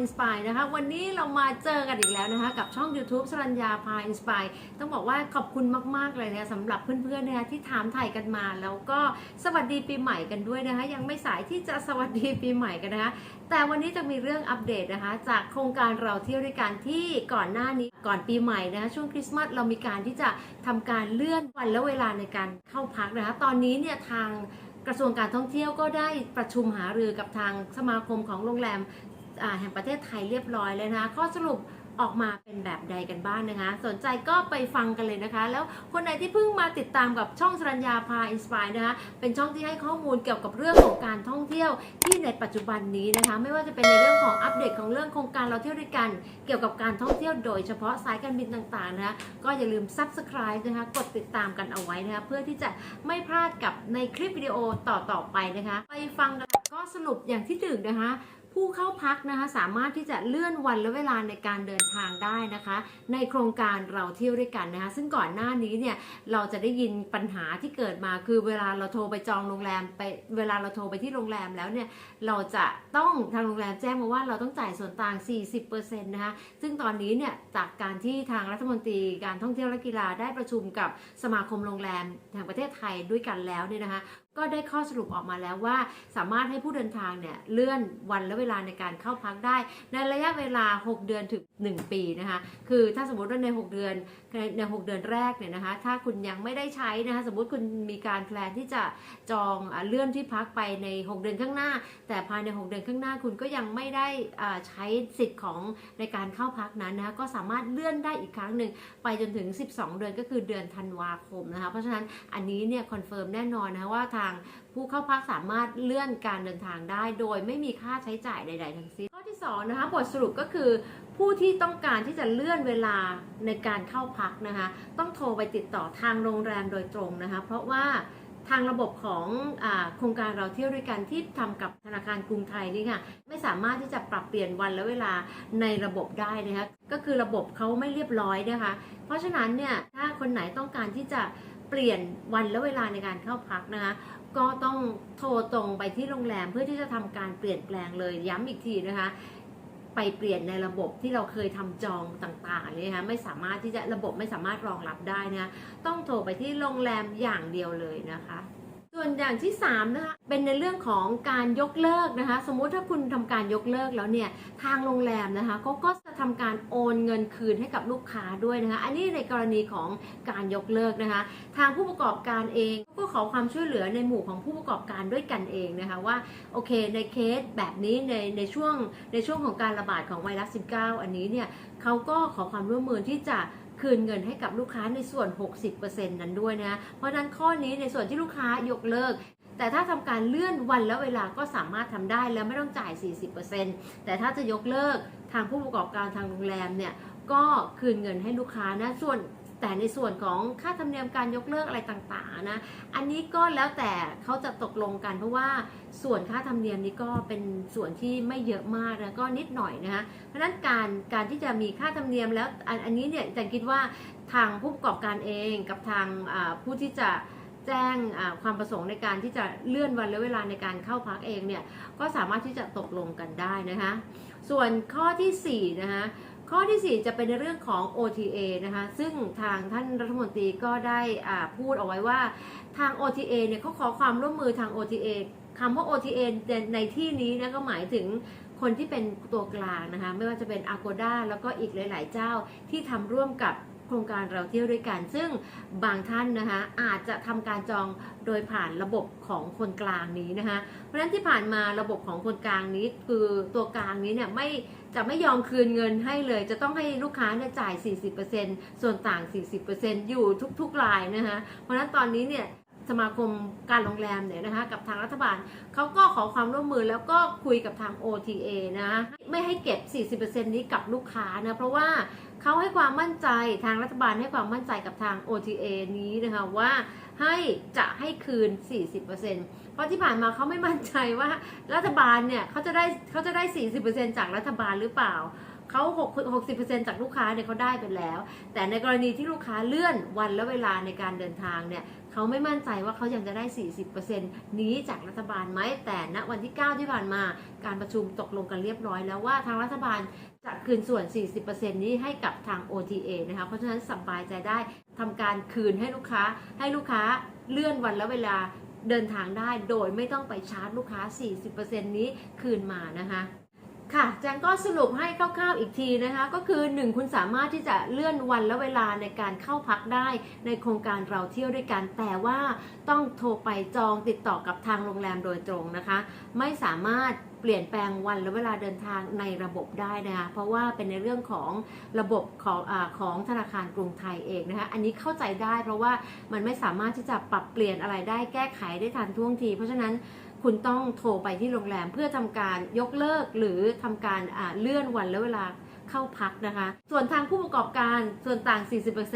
อินสปายนะคะ วันนี้เรามาเจอกันอีกแล้วนะคะ กับช่อง YouTube สรัญญาพาอินสปายต้องบอกว่าขอบคุณมาก ๆ เลยนะสำหรับเพื่อนๆนะคะที่ถามถ่ายกันมา แล้วก็สวัสดีปีใหม่กันด้วยนะคะ ยังไม่สายที่จะสวัสดีปีใหม่กันนะคะ แต่วันนี้จะมีเรื่องอัปเดตนะคะ จากโครงการเราเที่ยวด้วยกันที่ก่อนหน้านี้ก่อนปีใหม่นะคะช่วงคริสต์มาสเรามีการที่จะทำการเลื่อนวันและเวลาในการเข้าพักนะคะ ตอนนี้เนี่ยทางกระทรวงการท่องเที่ยวก็ได้ประชุมหารือกับทางสมาคมของโรงแรม แห่งประเทศไทยเรียบร้อยเลยนะข้อสรุปออกมาเป็นแบบใดกันบ้างนะคะ สนใจก็ไปฟังกันเลยนะคะ แล้วคนไหนที่เพิ่งมาติดตามกับช่องสรัญญาพาอินสปายนะคะเป็นช่องที่ให้ข้อมูลเกี่ยวกับเรื่องของการท่องเที่ยวที่ในปัจจุบันนี้นะคะ ไม่ว่าจะเป็นในเรื่องของอัปเดตของเรื่องโครงการเราเที่ยวด้วยกัน เกี่ยวกับการท่องเที่ยวโดยเฉพาะสายการบินต่างๆนะคะก็อย่าลืม subscribe นะคะกดติดตามกันเอาไว้นะคะเพื่อที่จะไม่พลาดกับในคลิปวิดีโอต่อๆไปนะคะ ไปฟังกันก็สรุปอย่างที่ถึงนะคะ ผู้เข้าพักนะคะสามารถที่จะเลื่อนวันและเวลาในการเดินทางได้นะคะ ในโครงการเราเที่ยวด้วยกันนะคะซึ่งก่อนหน้านี้เนี่ยเราจะได้ยินปัญหาที่เกิดมาคือเวลาเราโทรไปจองโรงแรมไปเวลาเราโทรไปที่โรงแรมแล้วเนี่ยเราจะต้องทางโรงแรมแจ้งมาว่าเราต้องจ่ายส่วนต่าง 40%นะคะซึ่งตอนนี้เนี่ยจากการที่ทางรัฐมนตรีการท่องเที่ยวและกีฬาได้ประชุมกับสมาคมโรงแรมแห่งประเทศไทยด้วยกันแล้วเนี่ยนะคะก็ได้ข้อสรุปออกมาแล้วว่า สามารถให้ผู้เดินทางเนี่ยเลื่อนวันและเวลาในการเข้าพักได้ ในระยะเวลา 6 เดือนถึง 1 ปีนะคะคือถ้าสมมติว่าใน 6 เดือนใน 6 เดือนแรกเนี่ยนะคะถ้าคุณยังไม่ได้ใช้นะคะสมมติคุณมีการแพลนที่จะจองอเลื่อนที่พักไปใน 6 เดือนข้างหน้า แต่ภายใน 6 เดือนข้างหน้าคุณก็ยังไม่ได้ใช้สิทธิ์ของในการเข้าพักนั้นนะคะก็สามารถเลื่อนได้อีกครั้งหนึ่งไปจนถึง 12 เดือนก็คือเดือนธันวาคมนะคะเพราะฉะนั้นอันนี้เนี่ยคอนเฟิร์มแน่นอนนะคะว่าทาง ผู้เข้าพักสามารถเลื่อนการเดินทางได้ โดยไม่มีค่าใช้จ่ายใด ๆ ทั้งสิ้น ข้อที่2นะคะบทสรุปก็คือผู้ที่ต้องการที่จะเลื่อนเวลาในการเข้าพักนะคะ ต้องโทรไปติดต่อทางโรงแรมโดยตรงนะคะ เพราะว่าทางระบบของอโครงการเราเที่ยวด้วยกันที่ทำกับธนาคารกรุงไทยนี่ค่ะไม่สามารถที่จะปรับเปลี่ยนวันและเวลาในระบบได้นะคะก็คือระบบเขาไม่เรียบร้อยนะคะ เพราะฉะนั้นเนี่ยถ้าคนไหนต้องการที่จะ เปลี่ยนวันและเวลาในการเข้าพักนะคะก็ต้องโทรตรงไปที่โรงแรมเพื่อที่จะทำการเปลี่ยนแปลงเลยย้ำอีกทีนะคะ ไปเปลี่ยนในระบบที่เราเคยทำจองต่างๆเลยนะคะไม่สามารถที่จะระบบไม่สามารถรองรับได้นะะต้องโทรไปที่โรงแรมอย่างเดียวเลยนะคะ ส่วนอย่างที่3นะคะเป็นในเรื่องของการยกเลิกนะคะ สมมุติถ้าคุณทำการยกเลิกแล้วเนี่ยทางโรงแรมนะคะเขาก็จะทำการโอนเงินคืนให้กับลูกค้าด้วยนะคะ อันนี้ในกรณีของการยกเลิกนะคะ ทางผู้ประกอบการเองก็ขอความช่วยเหลือในหมู่ของผู้ประกอบการด้วยกันเองนะคะว่าโอเคในเคสแบบนี้ในในช่วงในช่วงของการระบาดของไวรัส 19 อันนี้เนี่ยเขาก็ขอความร่วมมือที่จะ คืนเงินให้กับลูกค้าในส่วน 60%นั้นด้วยนะ เพราะนั้นข้อนี้ในส่วนที่ลูกค้ายกเลิกแต่ถ้าทำการเลื่อนวันและเวลาก็สามารถทำได้แล้วไม่ต้องจ่าย 40%แต่ถ้าจะยกเลิกทางผู้ประกอบการทางโรงแรมเนี่ยก็คืนเงินให้ลูกค้านะส่วน แต่ในส่วนของค่าธรรมเนียมการยกเลิกอะไรต่างๆนะ อันนี้ก็แล้วแต่เขาจะตกลงกัน เพราะว่าส่วนค่าธรรมเนียมนี้ก็เป็นส่วนที่ไม่เยอะมากนะก็นิดหน่อยนะคะเพราะฉะนั้นการการที่จะมีค่าธรรมเนียมแล้วอันนี้เนี่ยแต่คิดว่าทางผู้ประกอบการเองกับทางผู้ที่จะแจ้งความประสงค์ในการที่จะเลื่อนวันและเวลาในการเข้าพักเองเนี่ยก็สามารถที่จะตกลงกันได้นะคะ ส่วนข้อที่4นะคะ ข้อที่ 4 จะเป็นในเรื่องของ OTA นะคะซึ่งทางท่านรัฐมนตรีก็ได้อ่าพูดเอาไว้ว่าทาง OTA เนี่ยเขาขอความร่วมมือทาง OTA คำว่า OTA ในที่นี้นะก็หมายถึงคนที่เป็นตัวกลางนะคะไม่ว่าจะเป็น Agoda แล้วก็อีกหลาย ๆ เจ้าที่ทำร่วมกับ ครงการเราเที่ยวด้วยกัน ซึ่งบางท่านนะคะอาจจะทำการจองโดยผ่านระบบของคนกลางนี้นะคะเพราะฉะนั้นที่ผ่านมาระบบของคนกลางนี้คือตัวกลางนี้เนี่ยไม่จะไม่ยอมคืนเงินให้เลย จะต้องให้ลูกค้าเนี่ยจ่าย 40%ส่วนต่าง 40%อยู่ทุกๆรายนะคะเพราะฉะนั้นตอนนี้เนี่ย สมาคมการโรงแรมเนี่ยนะคะกับทางรัฐบาลเขาก็ขอความร่วมมือแล้วก็คุยกับทาง OTA นะไม่ให้เก็บ 40%นี้กับลูกค้านะเพราะว่าเขาให้ความมั่นใจทางรัฐบาลให้ความมั่นใจกับทาง OTA นี้นะคะว่าให้จะให้คืน 40%เพราะที่ผ่านมาเขาไม่มั่นใจว่ารัฐบาลเนี่ยเขาจะได้เขาจะได้ 40%จากรัฐบาลหรือเปล่าเขา6 60%จากลูกค้าเนี่ยเขาได้ไปแล้ว แต่ในกรณีที่ลูกค้าเลื่อนวันและเวลาในการเดินทางเนี่ย เขาไม่มั่นใจว่าเขายังจะได้ 40%นี้จากรัฐบาลไหม แต่ณวันที่ 9 ที่ผ่านมาการประชุมตกลงกันเรียบร้อยแล้วว่าทางรัฐบาลจะคืนส่วน 40%นี้ให้กับทาง OTA นะคะ เพราะฉะนั้นสบายใจได้ทำการคืนให้ลูกค้า ให้ลูกค้าเลื่อนวันและเวลาเดินทางได้โดยไม่ต้องไปชาร์จลูกค้า 40%นี้คืนมานะคะ ค่ะแจงก็สรุปให้คร่าวๆอีกทีนะคะ ก็คือ 1 คุณสามารถที่จะเลื่อนวันและเวลาในการเข้าพักได้ในโครงการเราเที่ยวด้วยกัน แต่ว่าต้องโทรไปจองติดต่อกับทางโรงแรมโดยตรงนะคะ ไม่สามารถเปลี่ยนแปลงวันและเวลาเดินทางในระบบได้นะคะ เพราะว่าเป็นในเรื่องของระบบของอของธนาคารกรุงไทยเองนะคะ อันนี้เข้าใจได้เพราะว่ามันไม่สามารถที่จะปรับเปลี่ยนอะไรได้แก้ไขได้ทันท่วงที เพราะฉะนั้น คุณต้องโทรไปที่โรงแรมเพื่อทำการยกเลิกหรือทำการเลื่อนวันและเวลาเข้าพักนะคะ ส่วนทางผู้ประกอบการส่วนต่าง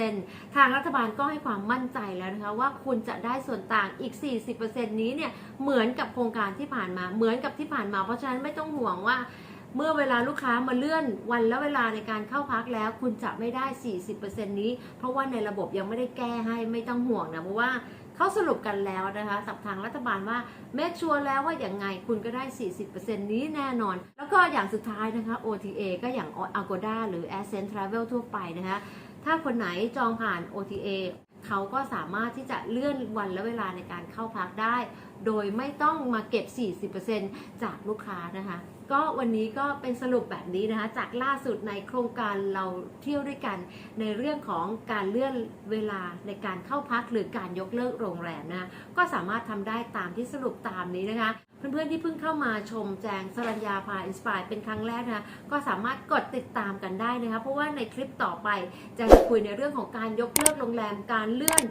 40%ทางรัฐบาลก็ให้ความมั่นใจแล้วนะคะว่าคุณจะได้ส่วนต่างอีก 40%นี้เนี่ยเหมือนกับโครงการที่ผ่านมาเหมือนกับที่ผ่านมา เพราะฉะนั้นไม่ต้องห่วงว่าเมื่อเวลาลูกค้ามาเลื่อนวันและเวลาในการเข้าพักแล้ว คุณจะไม่ได้ 40%นี้ เพราะว่าในระบบยังไม่ได้แก้ให้ไม่ต้องห่วงนะเพราะว่า เขาสรุปกันแล้วนะคะกับทางรัฐบาลว่าแม้ชัวร์แล้วว่าอย่างไงคุณก็ได้ 40%นี้แน่นอน แล้วก็อย่างสุดท้ายนะคะ OTA ก็อย่าง Agoda หรือ Ascent Travel ทั่วไปนะคะถ้าคนไหนจองผ่าน OTA เขาก็สามารถที่จะเลื่อนวันและเวลาในการเข้าพักได้ โดยไม่ต้องมาเก็บ 40%จากลูกค้านะคะ ก็วันนี้ก็เป็นสรุปแบบนี้นะคะจากล่าสุดในโครงการเราเที่ยวด้วยกันในเรื่องของการเลื่อนเวลาในการเข้าพักหรือการยกเลิกโรงแรมนะะก็สามารถทำได้ตามที่สรุปตามนี้นะคะเพื่อนๆที่เพิ่งเข้ามาชมแจงสรัญญาพาอินสปายเป็นครั้งแรกนะก็สามารถกดติดตามกันได้นะคะเพราะว่าในคลิปต่อไปจะคุยในเรื่องของการยกเลิกโรงแรมการเลื่อน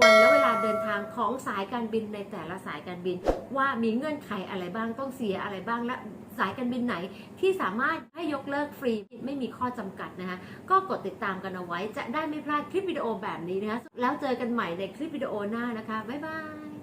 วันและเวลาเดินทางของสายการบินในแต่ละสายการบิน ว่ามีเงื่อนไขอะไรบ้างต้องเสียอะไรบ้างและ สายการบินไหนที่สามารถให้ยกเลิกฟรีไม่มีข้อจำกัดนะคะก็กดติดตามกันเอาไว้จะได้ไม่พลาดคลิปวิดีโอแบบนี้นะคะแล้วเจอกันใหม่ในคลิปวิดีโอหน้านะคะบ๊ายบาย